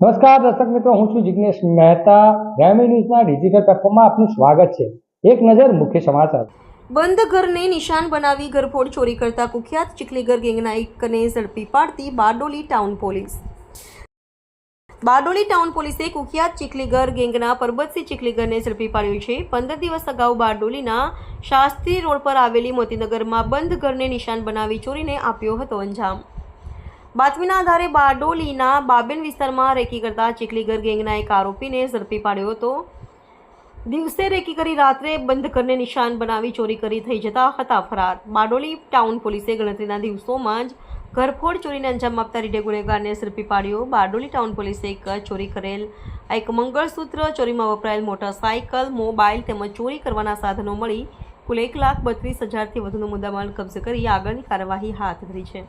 નમસ્કાર દર્શક મિત્રો, હું છું જિજ્ઞેશ મહેતા. ગ્રામી ન્યૂઝના ડિજિટલ પ્લેટફોર્મમાં આપનું સ્વાગત છે. એક નજર મુખ્ય સમાચાર. બંધ ઘરને નિશાન બનાવી ઘરફોડ ચોરી કરતા કુખ્યાત ચીખલીગર ગેંગના એકને ઝડપી પાડતી Bardoli town police. Bardoli town પોલીસે કુખ્યાત ચીખલીગર ગેંગના પરબતસિંહ ચીખલીગરને ઝડપી પાડ્યો છે. પંદર દિવસ અગાઉ બારડોલીના શાસ્ત્રી રોડ પર આવેલી મોતીનગરમાં બંધ ઘરને નિશાન બનાવી ચોરીને આપ્યો હતો અંજામ. બાતમીના આધારે બારડોલીના બાબેન વિસ્તારમાં રેકી કરતા ચીખલીગર ગેંગના એક આરોપીને ઝડપી પાડ્યો હતો. દિવસે રેકી કરી રાત્રે બંધ ઘરને નિશાન બનાવી ચોરી કરી થઈ જતા હતા ફરાર. બારડોલી ટાઉન પોલીસે ગણતરીના દિવસોમાં જ ઘરફોડ ચોરીને અંજામ આપતા રીઢે ગુનેગારને ઝડપી પાડ્યો. બારડોલી ટાઉન પોલીસે એક ચોરી કરેલ એક મંગળસૂત્ર ચોરીમાં વપરાયેલ મોટરસાયકલ, મોબાઈલ તેમજ ચોરી કરવાના સાધનો મળી કુલ એક લાખ બત્રીસ હજારથી વધુનો મુદ્દામાલ કબજે કરી આગળની કાર્યવાહી હાથ ધરી છે.